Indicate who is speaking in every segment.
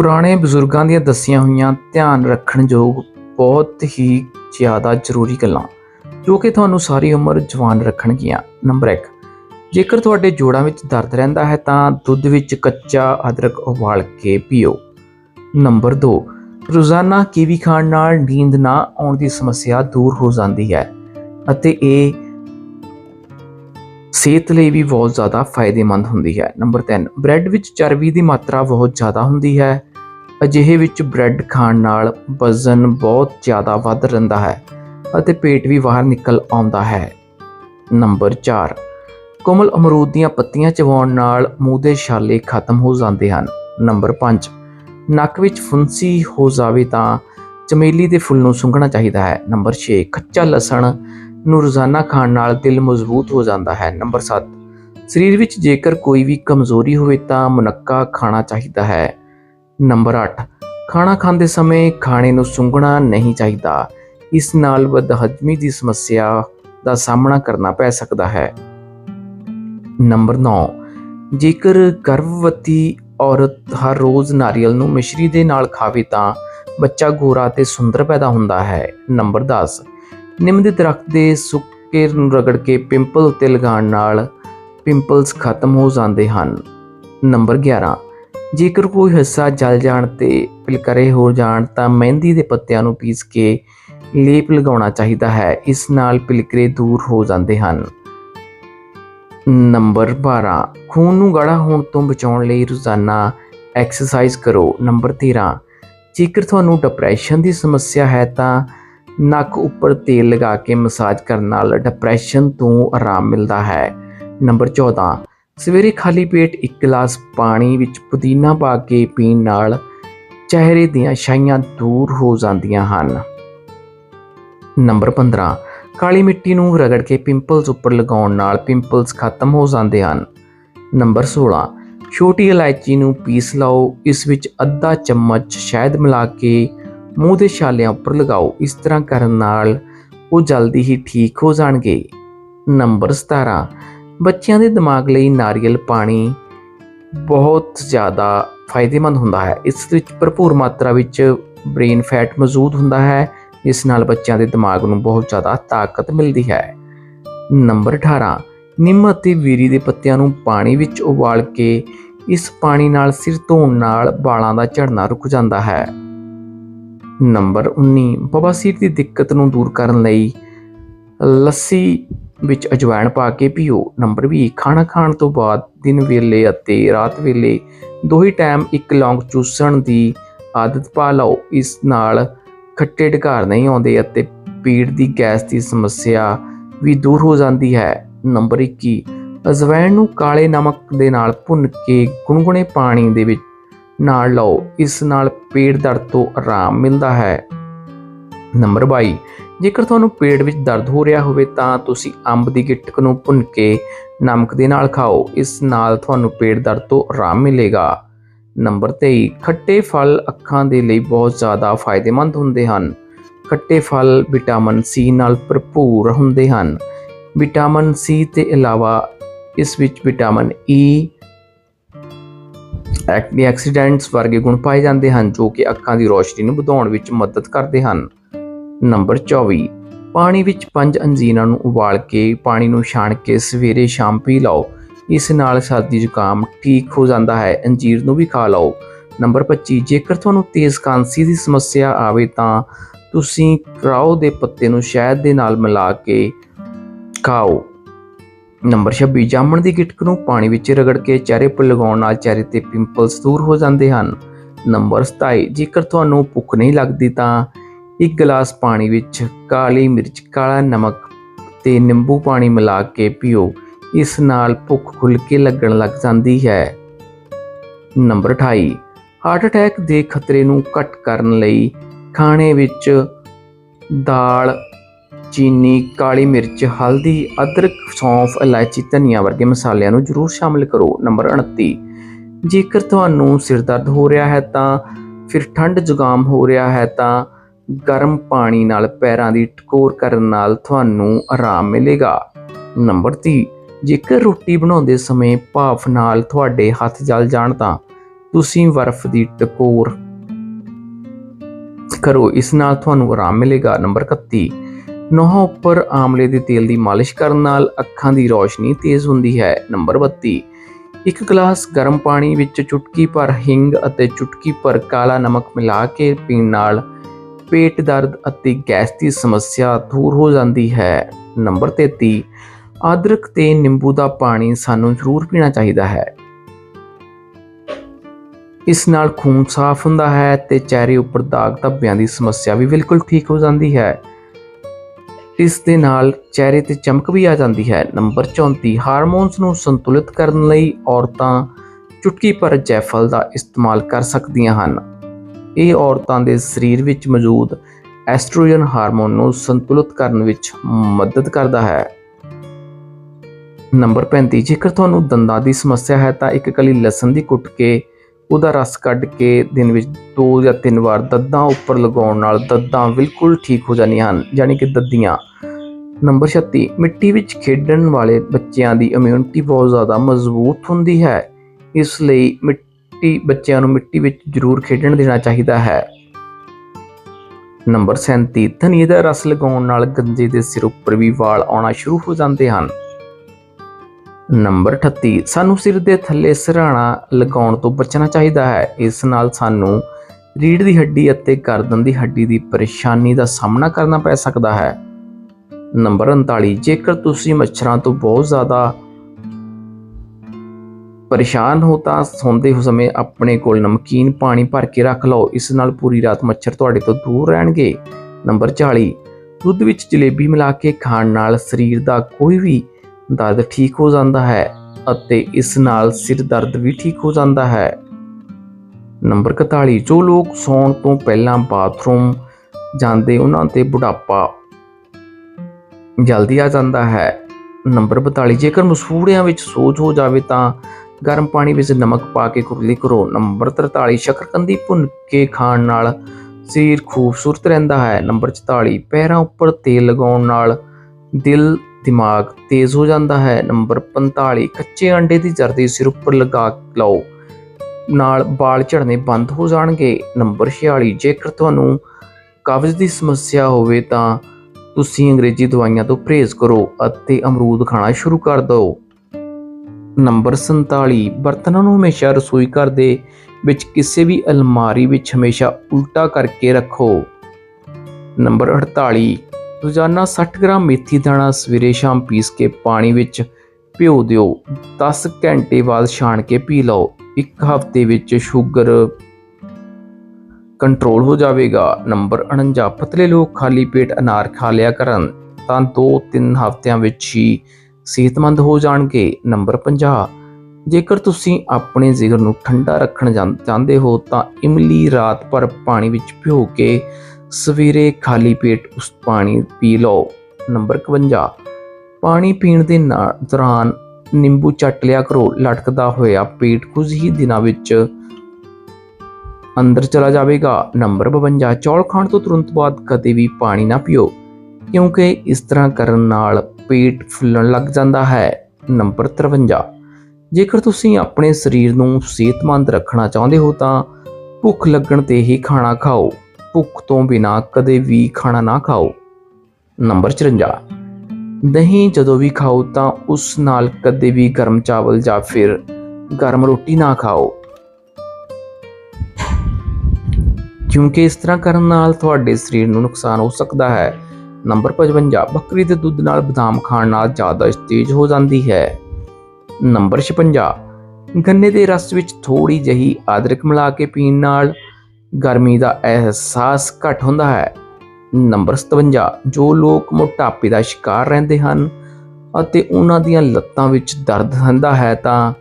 Speaker 1: ਪੁਰਾਣੇ ਬਜ਼ੁਰਗਾਂ ਦੀਆਂ ਦੱਸੀਆਂ ਹੋਈਆਂ ਧਿਆਨ ਰੱਖਣ ਯੋਗ ਬਹੁਤ ਹੀ ਜ਼ਿਆਦਾ ਜ਼ਰੂਰੀ ਗੱਲਾਂ, ਜੋ ਕਿ ਤੁਹਾਨੂੰ ਸਾਰੀ ਉਮਰ ਜਵਾਨ ਰੱਖਣਗੀਆਂ। ਨੰਬਰ 1 ਜੇਕਰ ਤੁਹਾਡੇ ਜੋੜਾਂ ਵਿੱਚ ਦਰਦ ਰਹਿੰਦਾ ਹੈ ਤਾਂ ਦੁੱਧ ਵਿੱਚ ਕੱਚਾ ਅਦਰਕ ਉਬਾਲ ਕੇ ਪੀਓ। ਨੰਬਰ 2 ਰੋਜ਼ਾਨਾ ਕੀਵੀ ਖਾਣ ਨਾਲ ਨੀਂਦ ਨਾ ਆਉਣ ਦੀ ਸਮੱਸਿਆ ਦੂਰ ਹੋ ਜਾਂਦੀ ਹੈ ਅਤੇ ਇਹ ਸਿਹਤ ਲਈ ਵੀ ਬਹੁਤ ਜ਼ਿਆਦਾ ਫਾਇਦੇਮੰਦ ਹੁੰਦੀ ਹੈ। ਨੰਬਰ 3 ਬ੍ਰੈਡ ਵਿੱਚ ਚਰਬੀ ਦੀ ਮਾਤਰਾ ਬਹੁਤ ਜ਼ਿਆਦਾ ਹੁੰਦੀ ਹੈ ਅਜਿਹੇ ਵਿੱਚ ਬ੍ਰੈਡ ਖਾਣ ਨਾਲ ਵਜ਼ਨ ਬਹੁਤ ਜ਼ਿਆਦਾ ਵੱਧ ਰਹਿੰਦਾ ਹੈ ਅਤੇ ਪੇਟ ਵੀ ਬਾਹਰ ਨਿਕਲ ਆਉਂਦਾ ਹੈ। ਨੰਬਰ 4 ਕੋਮਲ ਅਮਰੂਦ ਦੀਆਂ ਪੱਤੀਆਂ ਚਬਾਉਣ ਨਾਲ ਮੂੰਹ ਦੇ ਛਾਲੇ ਖਤਮ ਹੋ ਜਾਂਦੇ ਹਨ। ਨੰਬਰ 5 ਨੱਕ ਵਿੱਚ ਫੁੰਸੀ ਹੋ ਜਾਵੇ ਤਾਂ ਚਮੇਲੀ ਦੇ ਫੁੱਲ ਨੂੰ ਸੁੰਘਣਾ ਚਾਹੀਦਾ ਹੈ। ਨੰਬਰ 6 ਕੱਚਾ ਲਸਣ ਨੂੰ ਰੋਜ਼ਾਨਾ ਖਾਣ ਨਾਲ ਦਿਲ ਮਜ਼ਬੂਤ ਹੋ ਜਾਂਦਾ ਹੈ। ਨੰਬਰ 7 ਸਰੀਰ ਵਿੱਚ ਜੇਕਰ ਕੋਈ ਵੀ ਕਮਜ਼ੋਰੀ ਹੋਵੇ ਤਾਂ ਮੁਨੱਕਾ ਖਾਣਾ ਚਾਹੀਦਾ ਹੈ। ਨੰਬਰ 8 ਖਾਣਾ ਖਾਂਦੇ ਸਮੇਂ ਖਾਣੇ ਨੂੰ ਸੁੰਘਣਾ ਨਹੀਂ ਚਾਹੀਦਾ। ਇਸ ਨਾਲ ਬਦਹਜ਼ਮੀ ਦੀ ਸਮੱਸਿਆ ਦਾ ਸਾਹਮਣਾ ਕਰਨਾ ਪੈ ਸਕਦਾ ਹੈ। ਨੰਬਰ 9 ਜੇਕਰ ਗਰਭਵਤੀ ਔਰਤ ਹਰ ਰੋਜ਼ ਨਾਰੀਅਲ ਨੂੰ ਮਿਸ਼ਰੀ ਦੇ ਨਾਲ ਖਾਵੇ ਤਾਂ ਬੱਚਾ ਗੋਰਾ ਤੇ ਸੁੰਦਰ ਪੈਦਾ ਹੁੰਦਾ ਹੈ। ਨੰਬਰ 10 ਨਿੰਮ ਦੇ ਦਰਖਤ ਦੇ ਸੁੱਕੇ ਨੂੰ ਰਗੜ ਕੇ ਪਿੰਪਲ ਉੱਤੇ ਲਗਾਉਣ ਨਾਲ ਪਿੰਪਲਸ ਖਤਮ ਹੋ ਜਾਂਦੇ ਹਨ। ਨੰਬਰ 11 ਜੇਕਰ ਕੋਈ ਹਿੱਸਾ ਜਲ ਜਾਣ ਤੇ ਪਿਲਕਰੇ ਹੋ ਜਾਣ ਤਾਂ ਮਹਿੰਦੀ ਦੇ ਪੱਤਿਆਂ ਨੂੰ ਪੀਸ ਕੇ ਲੇਪ ਲਗਾਉਣਾ ਚਾਹੀਦਾ ਹੈ। ਇਸ ਨਾਲ ਪਿਲਕਰੇ ਦੂਰ ਹੋ ਜਾਂਦੇ ਹਨ। ਨੰਬਰ 12 ਖੂਨ ਨੂੰ ਗਾੜਾ ਹੋਣ ਤੋਂ ਬਚਾਉਣ ਲਈ ਰੋਜ਼ਾਨਾ ਐਕਸਰਸਾਈਜ਼ ਕਰੋ। ਨੰਬਰ 13 ਜੇਕਰ ਤੁਹਾਨੂੰ ਡਿਪਰੈਸ਼ਨ ਦੀ ਸਮੱਸਿਆ ਹੈ ਤਾਂ ਨੱਕ ਉੱਪਰ ਤੇਲ ਲਗਾ ਕੇ ਮਸਾਜ ਕਰਨ ਨਾਲ ਡਿਪਰੈਸ਼ਨ ਤੋਂ ਆਰਾਮ ਮਿਲਦਾ ਹੈ। ਨੰਬਰ 14 ਸਵੇਰੇ ਖਾਲੀ ਪੇਟ ਇੱਕ ਗਲਾਸ ਪਾਣੀ ਵਿੱਚ ਪੁਦੀਨਾ ਪਾ ਕੇ ਪੀਣ ਨਾਲ ਚਿਹਰੇ ਦੀਆਂ ਛਾਈਆਂ ਦੂਰ ਹੋ ਜਾਂਦੀਆਂ ਹਨ। ਨੰਬਰ 15 ਕਾਲੀ ਮਿੱਟੀ ਨੂੰ ਰਗੜ ਕੇ ਪਿੰਪਲਸ ਉੱਪਰ ਲਗਾਉਣ ਨਾਲ ਪਿੰਪਲਸ ਖਤਮ ਹੋ ਜਾਂਦੇ ਹਨ। ਨੰਬਰ 16 ਛੋਟੀ ਇਲਾਇਚੀ ਨੂੰ ਪੀਸ ਲਓ, ਇਸ ਵਿੱਚ ਅੱਧਾ ਚਮਚ ਸ਼ਹਿਦ ਮਿਲਾ ਕੇ ਮੂੰਹ ਦੇ ਛਾਲਿਆਂ ਉੱਪਰ ਲਗਾਓ, ਇਸ ਤਰ੍ਹਾਂ ਕਰਨ ਨਾਲ ਉਹ ਜਲਦੀ ਹੀ ਠੀਕ ਹੋ ਜਾਣਗੇ। ਨੰਬਰ 17 ਬੱਚਿਆਂ ਦੇ ਦਿਮਾਗ ਲਈ ਨਾਰੀਅਲ ਪਾਣੀ ਬਹੁਤ ਜ਼ਿਆਦਾ ਫਾਇਦੇਮੰਦ ਹੁੰਦਾ ਹੈ। ਇਸ ਵਿੱਚ ਭਰਪੂਰ ਮਾਤਰਾ ਵਿੱਚ ਬ੍ਰੇਨ ਫੈਟ ਮੌਜੂਦ ਹੁੰਦਾ ਹੈ ਇਸ ਨਾਲ ਬੱਚਿਆਂ ਦੇ ਦਿਮਾਗ ਨੂੰ ਬਹੁਤ ਜ਼ਿਆਦਾ ਤਾਕਤ ਮਿਲਦੀ ਹੈ। ਨੰਬਰ 18 ਨਿੰਮ ਅਤੇ ਵੀਰੀ ਦੇ ਪੱਤਿਆਂ ਨੂੰ ਪਾਣੀ ਵਿੱਚ ਉਬਾਲ ਕੇ ਇਸ ਪਾਣੀ ਨਾਲ ਸਿਰ ਧੋਣ ਨਾਲ ਵਾਲਾਂ ਦਾ ਝੜਨਾ ਰੁਕ ਜਾਂਦਾ ਹੈ। ਨੰਬਰ 19 ਬਵਾਸੀਰ ਦੀ ਦਿੱਕਤ ਨੂੰ ਦੂਰ ਕਰਨ ਲਈ ਲੱਸੀ ਵਿੱਚ ਅਜਵਾਇਣ ਪਾ ਕੇ ਪੀਓ। ਨੰਬਰ 20 ਖਾਣਾ ਖਾਣ ਤੋਂ ਬਾਅਦ ਦਿਨ ਵੇਲੇ ਅਤੇ ਰਾਤ ਵੇਲੇ ਦੋਹੀ ਟਾਈਮ ਇੱਕ ਲੌਂਗ ਚੂਸਣ ਦੀ ਆਦਤ ਪਾ ਲਓ। ਇਸ ਨਾਲ ਖੱਟੇ ਢਕਾਰ ਨਹੀਂ ਆਉਂਦੇ ਅਤੇ ਪੀੜ ਦੀ ਗੈਸ ਦੀ ਸਮੱਸਿਆ ਵੀ ਦੂਰ ਹੋ ਜਾਂਦੀ ਹੈ। ਨੰਬਰ 21 ਅਜਵਾਇਣ ਨੂੰ ਕਾਲੇ ਨਮਕ ਦੇ ਨਾਲ ਭੁੰਨ ਕੇ ਗੁਨਗੁਨੇ ਪਾਣੀ ਦੇ ਵਿੱਚ ਨਾਲ ਲਓ। ਇਸ ਨਾਲ ਪੇਟ ਦਰਦ ਤੋਂ ਆਰਾਮ ਮਿਲਦਾ ਹੈ। ਨੰਬਰ 22 ਜੇਕਰ ਤੁਹਾਨੂੰ ਪੇਟ ਵਿੱਚ ਦਰਦ ਹੋ ਰਿਹਾ ਹੋਵੇ ਤਾਂ ਤੁਸੀਂ ਅੰਬ ਦੀ ਗਿਟਕ ਨੂੰ ਭੁੰਨ ਕੇ ਨਮਕ ਦੇ ਨਾਲ ਖਾਓ। ਇਸ ਨਾਲ ਤੁਹਾਨੂੰ ਪੇਟ ਦਰਦ ਤੋਂ ਆਰਾਮ ਮਿਲੇਗਾ। ਨੰਬਰ 23 ਖੱਟੇ ਫਲ ਅੱਖਾਂ ਦੇ ਲਈ ਬਹੁਤ ਜ਼ਿਆਦਾ ਫਾਇਦੇਮੰਦ ਹੁੰਦੇ ਹਨ। ਖੱਟੇ ਫਲ ਵਿਟਾਮਿਨ ਸੀ ਨਾਲ ਭਰਪੂਰ ਹੁੰਦੇ ਹਨ। ਵਿਟਾਮਿਨ ਸੀ ਤੇ ਇਲਾਵਾ ਇਸ ਵਿੱਚ ਵਿਟਾਮਿਨ e, ਈ ਐਕਟੀਐਕਸੀਡੈਂਟਸ ਵਰਗੇ ਗੁਣ ਪਾਏ ਜਾਂਦੇ ਹਨ ਜੋ ਕਿ ਅੱਖਾਂ ਦੀ ਰੋਸ਼ਨੀ ਨੂੰ ਵਧਾਉਣ ਵਿੱਚ ਮਦਦ ਕਰਦੇ ਹਨ। ਨੰਬਰ 24 ਪਾਣੀ ਵਿੱਚ ਪੰਜ ਅੰਜੀਰਾਂ ਨੂੰ ਉਬਾਲ ਕੇ ਪਾਣੀ ਨੂੰ ਛਾਣ ਕੇ ਸਵੇਰੇ ਸ਼ਾਮ ਪੀ ਲਓ। ਇਸ ਨਾਲ ਸਰਦੀ ਜ਼ੁਕਾਮ ਠੀਕ ਹੋ ਜਾਂਦਾ ਹੈ। ਅੰਜੀਰ ਨੂੰ ਵੀ ਖਾ ਲਓ। ਨੰਬਰ 25 ਜੇਕਰ ਤੁਹਾਨੂੰ ਤੇਜ਼ ਕਾਂਸੀ ਦੀ ਸਮੱਸਿਆ ਆਵੇ ਤਾਂ ਤੁਸੀਂ ਕਰਾਓ ਦੇ ਪੱਤੇ ਨੂੰ ਸ਼ਹਿਦ ਦੇ ਨਾਲ ਮਿਲਾ ਕੇ ਖਾਓ। ਨੰਬਰ 26 ਜਾਮਣ ਦੀ ਗਿਟਕ ਨੂੰ ਪਾਣੀ ਵਿੱਚ ਰਗੜ ਕੇ ਚਿਹਰੇ 'ਤੇ ਲਗਾਉਣ ਨਾਲ ਚਿਹਰੇ ਤੇ ਪਿੰਪਲਸ ਦੂਰ ਹੋ ਜਾਂਦੇ ਹਨ। ਨੰਬਰ 27 ਜੇਕਰ ਤੁਹਾਨੂੰ ਭੁੱਖ ਨਹੀਂ ਲੱਗਦੀ ਤਾਂ ਇੱਕ ਗਲਾਸ ਪਾਣੀ ਵਿੱਚ ਕਾਲੀ ਮਿਰਚ, ਕਾਲਾ ਨਮਕ ਤੇ ਨਿੰਬੂ ਪਾਣੀ ਮਿਲਾ ਕੇ ਪੀਓ। ਇਸ ਨਾਲ ਭੁੱਖ ਖੁੱਲ ਕੇ ਲੱਗਣ ਲੱਗ ਜਾਂਦੀ ਹੈ। ਨੰਬਰ 28 ਹਾਰਟ ਅਟੈਕ ਦੇ ਖਤਰੇ ਨੂੰ ਘੱਟ ਕਰਨ ਲਈ ਖਾਣੇ ਵਿੱਚ ਦਾਲ, ਚੀਨੀ, ਕਾਲੀ ਮਿਰਚ, ਹਲਦੀ, ਅਦਰਕ, ਸੌਂਫ, ਇਲਾਇਚੀ, ਧਨੀਆ ਵਰਗੇ ਮਸਾਲਿਆਂ ਨੂੰ ਜ਼ਰੂਰ ਸ਼ਾਮਿਲ ਕਰੋ। ਨੰਬਰ 29 ਜੇਕਰ ਤੁਹਾਨੂੰ ਸਿਰ ਦਰਦ ਹੋ ਰਿਹਾ ਹੈ ਤਾਂ, ਫਿਰ ਠੰਡ ਜ਼ੁਕਾਮ ਹੋ ਰਿਹਾ ਹੈ ਤਾਂ ਗਰਮ ਪਾਣੀ ਨਾਲ ਪੈਰਾਂ ਦੀ ਟਕੋਰ ਕਰਨ ਨਾਲ ਤੁਹਾਨੂੰ ਆਰਾਮ ਮਿਲੇਗਾ। ਨੰਬਰ 30 ਜੇਕਰ ਰੋਟੀ ਬਣਾਉਂਦੇ ਸਮੇਂ ਭਾਫ ਨਾਲ ਤੁਹਾਡੇ ਹੱਥ ਜਲ ਜਾਣ ਤਾਂ ਤੁਸੀਂ ਬਰਫ਼ ਦੀ ਟਕੋਰ ਕਰੋ, ਇਸ ਨਾਲ ਤੁਹਾਨੂੰ ਆਰਾਮ ਮਿਲੇਗਾ। ਨੰਬਰ 31 ਨੋਹਾਂ ਉੱਪਰ ਆਮਲੇ ਦੇ ਤੇਲ ਦੀ ਮਾਲਿਸ਼ ਕਰਨ ਨਾਲ ਅੱਖਾਂ ਦੀ ਰੌਸ਼ਨੀ ਤੇਜ਼ ਹੁੰਦੀ ਹੈ। ਨੰਬਰ 32 ਇੱਕ ਗਲਾਸ ਗਰਮ ਪਾਣੀ ਵਿੱਚ ਚੁਟਕੀ ਭਰ ਹਿੰਗ ਅਤੇ ਚੁਟਕੀ ਭਰ ਕਾਲਾ ਨਮਕ ਮਿਲਾ ਕੇ ਪੀਣ ਨਾਲ ਪੇਟ ਦਰਦ ਅਤੇ ਗੈਸ ਦੀ ਸਮੱਸਿਆ ਦੂਰ ਹੋ ਜਾਂਦੀ ਹੈ। ਨੰਬਰ 33 ਅਦਰਕ ਤੇ ਨਿੰਬੂ ਦਾ ਪਾਣੀ ਸਾਨੂੰ ਜ਼ਰੂਰ ਪੀਣਾ ਚਾਹੀਦਾ ਹੈ। ਇਸ ਨਾਲ ਖੂਨ ਸਾਫ਼ ਹੁੰਦਾ ਹੈ ਤੇ ਚਿਹਰੇ ਉੱਪਰ ਦਾਗ ਧੱਬਿਆਂ ਦੀ ਸਮੱਸਿਆ ਵੀ ਬਿਲਕੁਲ ਠੀਕ ਹੋ ਜਾਂਦੀ ਹੈ। ਇਸ ਦੇ ਨਾਲ ਚਿਹਰੇ ਤੇ ਚਮਕ ਵੀ ਆ ਜਾਂਦੀ ਹੈ। ਨੰਬਰ 34 ਹਾਰਮੋਨਸ ਨੂੰ ਸੰਤੁਲਿਤ ਕਰਨ ਲਈ ਔਰਤਾਂ ਚੁਟਕੀ ਭਰ ਜੈਫਲ ਦਾ ਇਸਤੇਮਾਲ ਕਰ ਸਕਦੀਆਂ ਹਨ। ਇਹ ਔਰਤਾਂ ਦੇ ਸਰੀਰ ਵਿੱਚ ਮੌਜੂਦ ਐਸਟ੍ਰੋਜਨ ਹਾਰਮੋਨ ਨੂੰ ਸੰਤੁਲਿਤ ਕਰਨ ਵਿੱਚ ਮਦਦ ਕਰਦਾ ਹੈ। ਨੰਬਰ 35 ਜੇਕਰ ਤੁਹਾਨੂੰ ਦੰਦਾਂ ਦੀ ਸਮੱਸਿਆ ਹੈ ਤਾਂ ਇੱਕ ਕਲੀ ਲਸਣ ਦੀ ਕੁੱਟ ਕੇ ਉਹਦਾ ਰਸ ਕੱਢ ਕੇ ਦਿਨ ਵਿੱਚ ਦੋ ਜਾਂ ਤਿੰਨ ਵਾਰ ਦੰਦਾਂ ਉੱਪਰ ਲਗਾਉਣ ਨਾਲ ਦੰਦਾਂ ਬਿਲਕੁਲ ਠੀਕ ਹੋ ਜਾਂਦੀਆਂ ਹਨ, ਯਾਨੀ ਕਿ ਦੱਦੀਆਂ। ਨੰਬਰ 36 ਮਿੱਟੀ ਵਿੱਚ ਖੇਡਣ ਵਾਲੇ ਬੱਚਿਆਂ ਦੀ ਇਮਿਊਨਿਟੀ ਬਹੁਤ ਜ਼ਿਆਦਾ ਮਜ਼ਬੂਤ ਹੁੰਦੀ ਹੈ। ਇਸ ਲਈ ਮਿੱਟੀ ਬੱਚਿਆਂ ਨੂੰ ਮਿੱਟੀ ਵਿੱਚ ਜ਼ਰੂਰ ਖੇਡਣ ਦੇਣਾ ਚਾਹੀਦਾ ਹੈ। ਨੰਬਰ 37 ਧਨੀਏ ਦਾ ਰਸ ਲਗਾਉਣ ਨਾਲ ਗੰਜੇ ਦੇ ਸਿਰ ਉੱਪਰ ਵੀ ਵਾਲ ਆਉਣਾ ਸ਼ੁਰੂ ਹੋ ਜਾਂਦੇ ਹਨ। ਨੰਬਰ 38 ਸਾਨੂੰ ਸਿਰ ਦੇ ਥੱਲੇ ਸਿਰਹਾਣਾ ਲਗਾਉਣ ਤੋਂ ਬਚਣਾ ਚਾਹੀਦਾ ਹੈ। ਇਸ ਨਾਲ ਸਾਨੂੰ ਰੀੜ੍ਹ ਦੀ ਹੱਡੀ ਅਤੇ ਗਰਦਨ ਦੀ ਹੱਡੀ ਦੀ ਪਰੇਸ਼ਾਨੀ ਦਾ ਸਾਹਮਣਾ ਕਰਨਾ ਪੈ ਸਕਦਾ ਹੈ। ਨੰਬਰ 39 ਜੇਕਰ ਤੁਸੀਂ ਮੱਛਰਾਂ ਤੋਂ ਬਹੁਤ ਜ਼ਿਆਦਾ ਪਰੇਸ਼ਾਨ ਹੋ ਤਾਂ ਸੌਂਦੇ ਹੋ ਸਮੇਂ ਆਪਣੇ ਕੋਲ ਨਮਕੀਨ ਪਾਣੀ ਭਰ ਕੇ ਰੱਖ ਲਓ। ਇਸ ਨਾਲ ਪੂਰੀ ਰਾਤ ਮੱਛਰ ਤੁਹਾਡੇ ਤੋਂ ਦੂਰ ਰਹਿਣਗੇ। ਨੰਬਰ 40 ਦੁੱਧ ਵਿੱਚ ਜਲੇਬੀ ਮਿਲਾ ਕੇ ਖਾਣ ਨਾਲ ਸਰੀਰ ਦਾ ਕੋਈ ਵੀ ਦਰਦ ਠੀਕ ਹੋ ਜਾਂਦਾ ਹੈ ਅਤੇ ਇਸ ਨਾਲ ਸਿਰ ਦਰਦ ਵੀ ਠੀਕ ਹੋ ਜਾਂਦਾ ਹੈ। ਨੰਬਰ 41 ਜੋ ਲੋਕ ਸੌਣ ਤੋਂ ਪਹਿਲਾਂ ਬਾਥਰੂਮ ਜਾਂਦੇ, ਉਹਨਾਂ ਤੇ ਬੁਢਾਪਾ ਜਲਦੀ ਆ ਜਾਂਦਾ ਹੈ। ਨੰਬਰ 42 ਜੇਕਰ ਮਸੂੜਿਆਂ ਵਿੱਚ ਸੋਜ ਹੋ ਜਾਵੇ ਤਾਂ ਗਰਮ ਪਾਣੀ ਵਿੱਚ ਨਮਕ ਪਾ ਕੇ ਕੁਰਲੀ ਕਰੋ। ਨੰਬਰ 43 ਸ਼ੱਕਰਕੰਦੀ ਭੁੰਨ ਕੇ ਖਾਣ ਨਾਲ ਸਰੀਰ ਖੂਬਸੂਰਤ ਰਹਿੰਦਾ ਹੈ। ਨੰਬਰ 44 ਪੈਰਾਂ ਉੱਪਰ ਤੇਲ ਲਗਾਉਣ ਨਾਲ ਦਿਲ, ਦਿਮਾਗ ਤੇਜ਼ ਹੋ ਜਾਂਦਾ ਹੈ। ਨੰਬਰ 45 ਕੱਚੇ ਅੰਡੇ ਦੀ ਜ਼ਰਦੀ ਸਿਰ ਉੱਪਰ ਲਗਾ ਲਓ, ਨਾਲ ਵਾਲ ਝੜਨੇ ਬੰਦ ਹੋ ਜਾਣਗੇ। ਨੰਬਰ 46 ਜੇਕਰ ਤੁਹਾਨੂੰ ਕਬਜ਼ ਦੀ ਸਮੱਸਿਆ ਹੋਵੇ ਤਾਂ ਤੁਸੀਂ ਅੰਗਰੇਜ਼ੀ ਦਵਾਈਆਂ ਤੋਂ ਪਰਹੇਜ਼ ਕਰੋ ਅਤੇ ਅਮਰੂਦ ਖਾਣਾ ਸ਼ੁਰੂ ਕਰ ਦਿਓ। ਨੰਬਰ 47 ਬਰਤਨਾਂ ਨੂੰ ਹਮੇਸ਼ਾ ਰਸੋਈ ਘਰ ਦੇ ਵਿੱਚ ਕਿਸੇ ਵੀ ਅਲਮਾਰੀ ਵਿੱਚ ਹਮੇਸ਼ਾ ਉਲਟਾ ਕਰਕੇ ਰੱਖੋ। ਨੰਬਰ 48 ਰੋਜ਼ਾਨਾ 60 ਗ੍ਰਾਮ ਮੇਥੀ ਦਾਣਾ ਸਵੇਰੇ ਸ਼ਾਮ ਪੀਸ ਕੇ ਪਾਣੀ ਵਿੱਚ ਭਿਓ ਦਿਓ। 10 ਘੰਟੇ ਬਾਅਦ ਛਾਣ ਕੇ ਪੀ ਲਓ। ਇੱਕ ਹਫ਼ਤੇ ਵਿੱਚ ਸ਼ੂਗਰ ਕੰਟਰੋਲ ਹੋ ਜਾਵੇਗਾ। ਨੰਬਰ 49 ਪਤਲੇ ਲੋਕ ਖਾਲੀ ਪੇਟ ਅਨਾਰ ਖਾ ਲਿਆ ਕਰਨ ਤਾਂ 2-3 ਹਫ਼ਤਿਆਂ ਵਿੱਚ ਹੀ ਸਿਹਤਮੰਦ ਹੋ ਜਾਣਗੇ। ਨੰਬਰ 50 ਜੇਕਰ ਤੁਸੀਂ ਆਪਣੇ ਜਿਗਰ ਨੂੰ ਠੰਡਾ ਰੱਖਣ ਜਾਂ- ਚਾਹੁੰਦੇ ਹੋ ਤਾਂ ਇਮਲੀ ਰਾਤ ਭਰ ਪਾਣੀ ਵਿੱਚ ਭਿਓ ਕੇ ਸਵੇਰੇ ਖਾਲੀ ਪੇਟ ਉਸ ਪਾਣੀ ਪੀ ਲਓ। ਨੰਬਰ 51 ਪਾਣੀ ਪੀਣ ਦੇ ਨਾ- ਦੌਰਾਨ ਨਿੰਬੂ ਚੱਟ ਲਿਆ ਕਰੋ। ਲਟਕਦਾ ਹੋਇਆ ਪੇਟ ਕੁਝ ਹੀ ਦਿਨਾਂ ਵਿੱਚ ਅੰਦਰ ਚਲਾ ਜਾਵੇਗਾ। ਨੰਬਰ 52 ਚੌਲ ਖਾਣ ਤੋਂ ਤੁਰੰਤ ਬਾਅਦ ਕਦੇ ਵੀ ਪਾਣੀ ਨਾ ਪੀਓ, ਕਿਉਂਕਿ ਇਸ ਤਰ੍ਹਾਂ ਕਰਨ ਨਾਲ ਪੇਟ ਫੁੱਲਣ ਲੱਗ ਜਾਂਦਾ ਹੈ। ਨੰਬਰ 53 ਜੇਕਰ ਤੁਸੀਂ ਆਪਣੇ ਸਰੀਰ ਨੂੰ ਸਿਹਤਮੰਦ ਰੱਖਣਾ ਚਾਹੁੰਦੇ ਹੋ ਤਾਂ ਭੁੱਖ ਲੱਗਣ ਤੇ ਹੀ ਖਾਣਾ ਖਾਓ। ਭੁੱਖ ਤੋਂ ਬਿਨਾ ਕਦੇ ਵੀ ਖਾਣਾ ਨਾ ਖਾਓ। ਨੰਬਰ 54 ਦਹੀਂ ਜਦੋਂ ਵੀ ਖਾਓ ਤਾਂ ਉਸ ਨਾਲ ਕਦੇ ਵੀ ਗਰਮ ਚਾਵਲ ਜਾਂ ਫਿਰ ਗਰਮ ਰੋਟੀ ਨਾ ਖਾਓ। ਕਿਉਂਕਿ ਇਸ ਤਰ੍ਹਾਂ ਕਰਨ ਨਾਲ ਤੁਹਾਡੇ ਸਰੀਰ ਨੂੰ ਨੁਕਸਾਨ ਹੋ ਸਕਦਾ ਹੈ। ਨੰਬਰ 55 ਬੱਕਰੀ ਦੇ ਦੁੱਧ ਨਾਲ ਬਦਾਮ ਖਾਣ ਨਾਲ ਜ਼ਿਆਦਾ ਤੇਜ਼ ਹੋ ਜਾਂਦੀ ਹੈ। ਨੰਬਰ 56 ਗੰਨੇ ਦੇ ਰਸ ਵਿੱਚ ਥੋੜੀ ਜਹੀ ਅਦਰਕ ਮਿਲਾ ਕੇ ਪੀਣ ਨਾਲ ਗਰਮੀ ਦਾ ਅਹਿਸਾਸ ਘੱਟ ਹੁੰਦਾ ਹੈ। ਨੰਬਰ 57 ਜੋ ਲੋਕ ਮੋਟਾਪੇ ਦਾ ਸ਼ਿਕਾਰ ਰਹਿੰਦੇ ਹਨ ਅਤੇ ਉਹਨਾਂ ਦੀਆਂ ਲੱਤਾਂ ਵਿੱਚ ਦਰਦ ਹੁੰਦਾ ਹੈ ਤਾਂ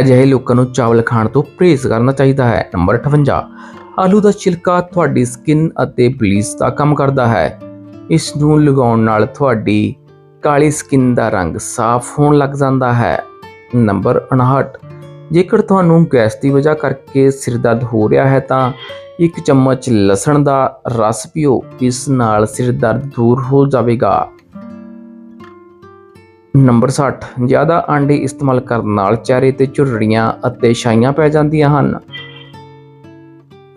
Speaker 1: ਅਜਿਹੇ ਲੋਕਾਂ ਨੂੰ ਚਾਵਲ ਖਾਣ ਤੋਂ ਪਰਹੇਜ਼ ਕਰਨਾ ਚਾਹੀਦਾ ਹੈ। ਨੰਬਰ 58 ਆਲੂ ਦਾ ਛਿਲਕਾ ਤੁਹਾਡੀ ਸਕਿਨ ਅਤੇ ਬਲੀਚ ਦਾ ਕੰਮ ਕਰਦਾ ਹੈ। ਇਸ ਨੂੰ ਲਗਾਉਣ ਨਾਲ ਤੁਹਾਡੀ ਕਾਲੀ ਸਕਿਨ ਦਾ ਰੰਗ ਸਾਫ਼ ਹੋਣ ਲੱਗ ਜਾਂਦਾ ਹੈ। ਨੰਬਰ 59 ਜੇਕਰ ਤੁਹਾਨੂੰ ਗੈਸ ਦੀ ਵਜ੍ਹਾ ਕਰਕੇ ਸਿਰ ਦਰਦ ਹੋ ਰਿਹਾ ਹੈ ਤਾਂ ਇੱਕ ਚਮਚ ਲਸਣ ਦਾ ਰਸ ਪੀਓ। ਇਸ ਨਾਲ ਸਿਰ ਦਰਦ ਦੂਰ ਹੋ ਜਾਵੇਗਾ। ਨੰਬਰ 60 ਜ਼ਿਆਦਾ ਆਂਡੇ ਇਸਤੇਮਾਲ ਕਰਨ ਨਾਲ ਚਿਹਰੇ ਤੇ ਝੁਰੜੀਆਂ ਅਤੇ ਛਾਈਆਂ ਪੈ ਜਾਂਦੀਆਂ ਹਨ।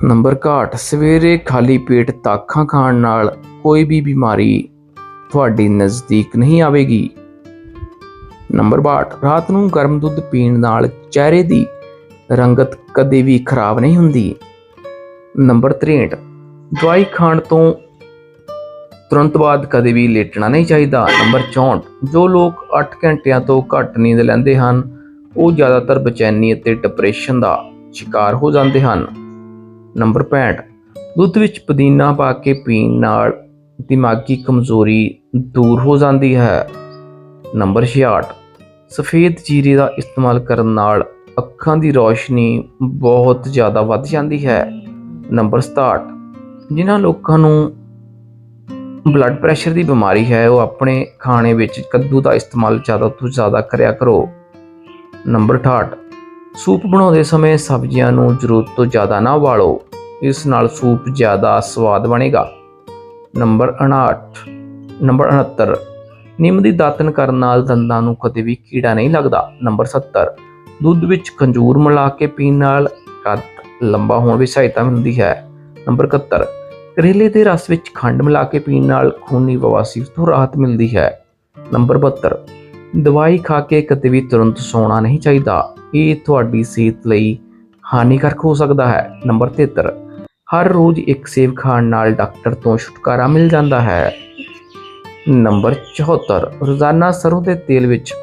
Speaker 1: ਨੰਬਰ 61 ਸਵੇਰੇ ਖਾਲੀ ਪੇਟ ਤਾਖਾਂ ਖਾਣ ਨਾਲ ਕੋਈ ਵੀ ਬਿਮਾਰੀ ਤੁਹਾਡੇ ਨਜ਼ਦੀਕ ਨਹੀਂ ਆਵੇਗੀ। ਨੰਬਰ 62 ਰਾਤ ਨੂੰ ਗਰਮ ਦੁੱਧ ਪੀਣ ਨਾਲ ਚਿਹਰੇ ਦੀ ਰੰਗਤ ਕਦੇ ਵੀ ਖਰਾਬ ਨਹੀਂ ਹੁੰਦੀ। ਨੰਬਰ 63 ਦਵਾਈ ਖਾਣ ਤੋਂ ਤੁਰੰਤ ਬਾਅਦ ਕਦੇ ਵੀ ਲੇਟਣਾ ਨਹੀਂ ਚਾਹੀਦਾ। ਨੰਬਰ 64 ਜੋ ਲੋਕ 8 ਘੰਟਿਆਂ ਤੋਂ ਘੱਟ ਨੀਂਦ ਲੈਂਦੇ ਹਨ, ਉਹ ਜ਼ਿਆਦਾਤਰ ਬੇਚੈਨੀ ਅਤੇ ਡਿਪਰੈਸ਼ਨ ਦਾ ਸ਼ਿਕਾਰ ਹੋ ਜਾਂਦੇ ਹਨ। ਨੰਬਰ 65 ਦੁੱਧ ਵਿੱਚ ਪੁਦੀਨਾ ਪਾ ਕੇ ਪੀਣ ਨਾਲ ਦਿਮਾਗੀ ਕਮਜ਼ੋਰੀ ਦੂਰ ਹੋ ਜਾਂਦੀ ਹੈ। ਨੰਬਰ 66 ਸਫੇਦ ਜੀਰੇ ਦਾ ਇਸਤੇਮਾਲ ਕਰਨ ਨਾਲ ਅੱਖਾਂ ਦੀ ਰੌਸ਼ਨੀ ਬਹੁਤ ਜ਼ਿਆਦਾ ਵੱਧ ਜਾਂਦੀ ਹੈ। ਨੰਬਰ 67 ਜਿਨ੍ਹਾਂ ਲੋਕਾਂ ਨੂੰ ਬਲੱਡ ਪ੍ਰੈਸ਼ਰ ਦੀ ਬਿਮਾਰੀ ਹੈ, ਉਹ ਆਪਣੇ ਖਾਣੇ ਵਿੱਚ ਕੱਦੂ ਦਾ ਇਸਤੇਮਾਲ ਜ਼ਿਆਦਾ ਤੋਂ ਜ਼ਿਆਦਾ ਕਰਿਆ ਕਰੋ। ਨੰਬਰ 68 ਸੂਪ ਬਣਾਉਂਦੇ ਸਮੇਂ ਸਬਜ਼ੀਆਂ ਨੂੰ ਜ਼ਰੂਰਤ ਤੋਂ ਜ਼ਿਆਦਾ ਨਾ ਉਬਾਲੋ। ਇਸ ਨਾਲ ਸੂਪ ਜ਼ਿਆਦਾ ਸਵਾਦ ਬਣੇਗਾ। ਨੰਬਰ 59 ਨੰਬਰ 69 ਨਿੰਮ ਦੀ ਦਾਤਨ ਕਰਨ ਨਾਲ ਦੰਦਾਂ ਨੂੰ ਕਦੇ ਵੀ ਕੀੜਾ ਨਹੀਂ ਲੱਗਦਾ। ਨੰਬਰ 70 ਦੁੱਧ ਵਿੱਚ ਖੰਜੂਰ ਮਿਲਾ ਕੇ ਪੀਣ ਨਾਲ ਕੱਦ ਲੰਬਾ ਹੋਣ ਵਿੱਚ ਸਹਾਇਤਾ ਮਿਲਦੀ ਹੈ। ਨੰਬਰ 71 ਕਰੇਲੇ ਦੇ ਰਸ ਵਿੱਚ ਖੰਡ ਮਿਲਾ ਕੇ ਪੀਣ ਨਾਲ ਖੂਨੀ ਬਵਾਸੀਰ ਤੋਂ ਰਾਹਤ ਮਿਲਦੀ ਹੈ। ਨੰਬਰ 72 ਦਵਾਈ ਖਾ ਕੇ ਕਦੇ ਵੀ ਤੁਰੰਤ ਸੌਣਾ ਨਹੀਂ ਚਾਹੀਦਾ। ਇਹ ਤੁਹਾਡੀ ਸਿਹਤ ਲਈ ਹਾਨੀਕਾਰਕ ਹੋ ਸਕਦਾ ਹੈ। ਨੰਬਰ 73 ਹਰ ਰੋਜ਼ ਇੱਕ ਸੇਬ ਖਾਣ ਨਾਲ ਡਾਕਟਰ ਤੋਂ ਛੁਟਕਾਰਾ ਮਿਲ ਜਾਂਦਾ ਹੈ। ਨੰਬਰ 74 ਰੋਜ਼ਾਨਾ ਸਰੋਂ ਦੇ ਤੇਲ ਵਿੱਚ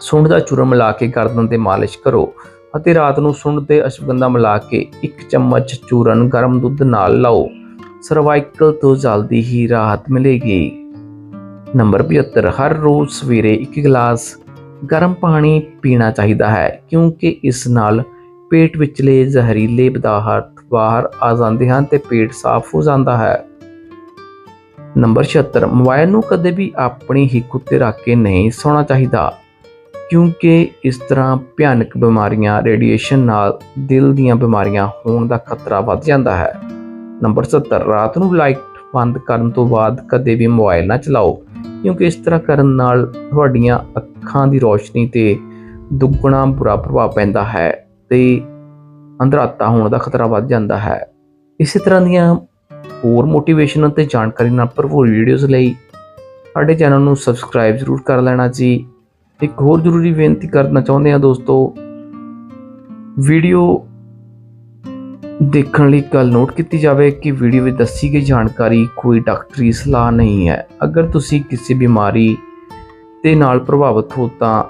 Speaker 1: ਸੁੰਡ ਦਾ ਚੂਰਨ ਮਿਲਾ ਕੇ ਗਰਦਨ ਤੇ ਮਾਲਿਸ਼ ਕਰੋ ਅਤੇ ਰਾਤ ਨੂੰ ਸੁੰਡ ਤੇ ਅਸ਼ਵਗੰਧਾ ਮਿਲਾ ਕੇ ਇੱਕ ਚਮਚ ਚੂਰਨ ਗਰਮ ਦੁੱਧ ਨਾਲ ਲਾਓ। ਸਰਵਾਈਕਲ ਤੋਂ ਜਲਦੀ ਹੀ ਰਾਹਤ ਮਿਲੇਗੀ। ਨੰਬਰ 72 ਹਰ ਰੋਜ਼ ਸਵੇਰੇ ਇੱਕ ਗਲਾਸ ਗਰਮ ਪਾਣੀ ਪੀਣਾ ਚਾਹੀਦਾ ਹੈ, ਕਿਉਂਕਿ ਇਸ ਨਾਲ ਪੇਟ ਵਿਚਲੇ ਜ਼ਹਿਰੀਲੇ ਪਦਾਰਥ ਬਾਹਰ ਆ ਜਾਂਦੇ ਹਨ ਤੇ ਪੇਟ ਸਾਫ਼ ਹੋ ਜਾਂਦਾ ਹੈ। ਨੰਬਰ 76 ਮੋਬਾਈਲ ਨੂੰ ਕਦੇ ਵੀ ਆਪਣੀ ਹਿੱਕ ਉੱਤੇ ਰੱਖ ਕੇ ਨਹੀਂ ਸੌਣਾ ਚਾਹੀਦਾ, ਕਿਉਂਕਿ ਇਸ ਤਰ੍ਹਾਂ ਭਿਆਨਕ ਬਿਮਾਰੀਆਂ ਰੇਡੀਏਸ਼ਨ ਨਾਲ ਦਿਲ ਦੀਆਂ ਬਿਮਾਰੀਆਂ ਹੋਣ ਦਾ ਖਤਰਾ ਵੱਧ ਜਾਂਦਾ ਹੈ। ਨੰਬਰ 70 ਰਾਤ ਨੂੰ ਲਾਈਟ ਬੰਦ ਕਰਨ ਤੋਂ ਬਾਅਦ ਕਦੇ ਵੀ ਮੋਬਾਈਲ ਨਾ ਚਲਾਓ, ਕਿਉਂਕਿ ਇਸ ਤਰ੍ਹਾਂ ਕਰਨ ਨਾਲ ਤੁਹਾਡੀਆਂ ਅੱਖਾਂ ਦੀ ਰੋਸ਼ਨੀ ਤੇ ਦੁੱਗਣਾ ਬੁਰਾ ਪ੍ਰਭਾਵ ਪੈਂਦਾ ਹੈ ਤੇ ਅੰਧਰਾਤਾ ਹੋਣ ਦਾ ਖਤਰਾ ਵੱਧ ਜਾਂਦਾ ਹੈ। ਇਸੇ ਤਰ੍ਹਾਂ ਦੀਆਂ ਹੋਰ ਮੋਟੀਵੇਸ਼ਨ ਅਤੇ ਜਾਣਕਾਰੀ ਨਾਲ ਭਰਪੂਰ ਵੀਡੀਓਜ਼ ਲਈ ਸਾਡੇ ਚੈਨਲ ਨੂੰ ਸਬਸਕ੍ਰਾਈਬ ਜ਼ਰੂਰ ਕਰ ਲੈਣਾ ਜੀ। ਇੱਕ ਹੋਰ ਜ਼ਰੂਰੀ ਬੇਨਤੀ ਕਰਨਾ ਚਾਹੁੰਦੇ ਹਾਂ ਦੋਸਤੋ ਵੀਡੀਓ ਦੇਖਣ ਲਈ ਗੱਲ ਨੋਟ ਕੀਤੀ ਜਾਵੇ ਕਿ ਵੀਡੀਓ ਵਿੱਚ ਦੱਸੀ ਗਈ ਜਾਣਕਾਰੀ ਕੋਈ ਡਾਕਟਰੀ ਸਲਾਹ ਨਹੀਂ ਹੈ। ਅਗਰ ਤੁਸੀਂ ਕਿਸੇ ਬਿਮਾਰੀ ਦੇ ਨਾਲ ਪ੍ਰਭਾਵਿਤ ਹੋ ਤਾਂ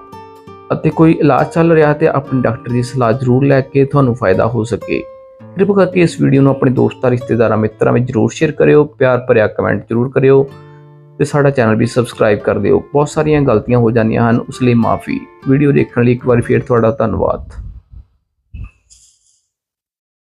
Speaker 1: ਅਤੇ ਕੋਈ ਇਲਾਜ ਚੱਲ ਰਿਹਾ ਤੇ ਆਪਣੇ ਡਾਕਟਰ ਦੀ ਸਲਾਹ ਜ਼ਰੂਰ ਲੈ ਕੇ ਤੁਹਾਨੂੰ ਫਾਇਦਾ ਹੋ ਸਕੇ। ਕਿਰਪਾ ਕਰਕੇ ਇਸ ਵੀਡੀਓ ਨੂੰ ਆਪਣੇ ਦੋਸਤਾਂ, ਰਿਸ਼ਤੇਦਾਰਾਂ, ਮਿੱਤਰਾਂ ਵਿੱਚ ਜ਼ਰੂਰ ਸ਼ੇਅਰ ਕਰਿਓ, ਪਿਆਰ ਭਰਿਆ ਕਮੈਂਟ ਜ਼ਰੂਰ ਕਰਿਓ ਤੇ ਸਾਡਾ ਚੈਨਲ ਵੀ ਸਬਸਕ੍ਰਾਈਬ ਕਰ ਦਿਓ। ਬਹੁਤ ਸਾਰੀਆਂ ਗਲਤੀਆਂ ਹੋ ਜਾਂਦੀਆਂ ਹਨ, ਉਸ ਲਈ ਮਾਫੀ। ਵੀਡੀਓ ਦੇਖਣ ਲਈ ਇੱਕ ਵਾਰ ਫਿਰ ਤੁਹਾਡਾ ਧੰਨਵਾਦ।